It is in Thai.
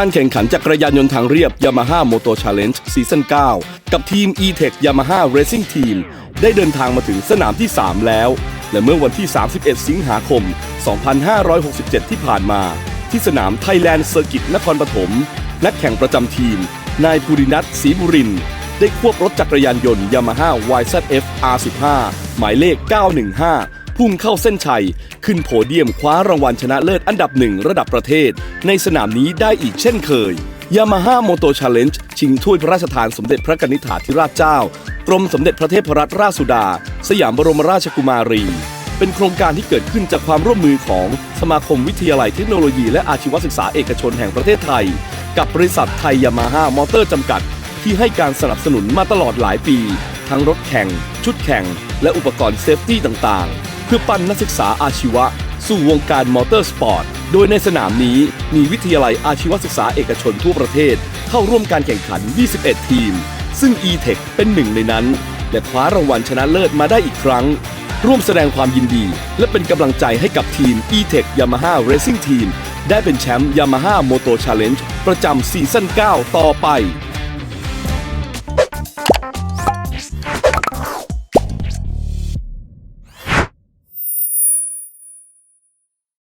การแข่งขันจักรยานยนต์ทางเรียบ Yamaha Moto Challenge ซีซั่น9 กับทีม E-Tech Yamaha Racing Team ได้เดินทางมาถึงสนามที่ 3 แล้ว และเมื่อวันที่ 31 สิงหาคม 2567 ที่ผ่านมา ที่สนามไทยแลนด์เซอร์กิตนครปฐมนักแข่งประจำทีม นายภูรินัทศรีบุริน ได้ควบรถจักรยานยนต์ Yamaha YZF R15 หมายเลข 915 พุ่งเข้าเส้นชัย ขึ้นโพเดียมคว้ารางวัลชนะเลิศอันดับหนึ่งระดับประเทศ ในสนามนี้ได้อีกเช่นเคย Yamaha Moto Challenge ชิงถ้วยพระราชทานสมเด็จพระกนิษฐาธิราชเจ้า กรมสมเด็จพระเทพรัตนราชสุดา สยามบรมราชกุมารี เป็นโครงการที่เกิดขึ้นจากความร่วมมือของสมาคมวิทยาลัยเทคโนโลยี และอาชีวศึกษาเอกชนแห่งประเทศไทย กับบริษัทไทยยามาฮ่ามอเตอร์จำกัด ที่ให้การสนับสนุนมาตลอดหลายปี ทั้งรถแข่ง ชุดแข่ง และอุปกรณ์เซฟตี้ต่างๆ เพื่อปั้นนักศึกษาอาชีวะ สู่วงการมอเตอร์สปอร์ต โดยในสนามนี้มีวิทยาลัยอาชีวศึกษาเอกชนทั่วประเทศ เข้าร่วมการแข่งขัน 21 ทีม ซึ่ง e-tech เป็นหนึ่งในนั้น และคว้ารางวัลชนะเลิศมาได้อีกครั้ง ร่วมแสดงความยินดี และเป็นกำลังใจให้กับทีม e-tech Yamaha Racing Team ได้เป็นแชมป์ Yamaha Moto Challenge ประจำซีซั่น 9 ต่อไป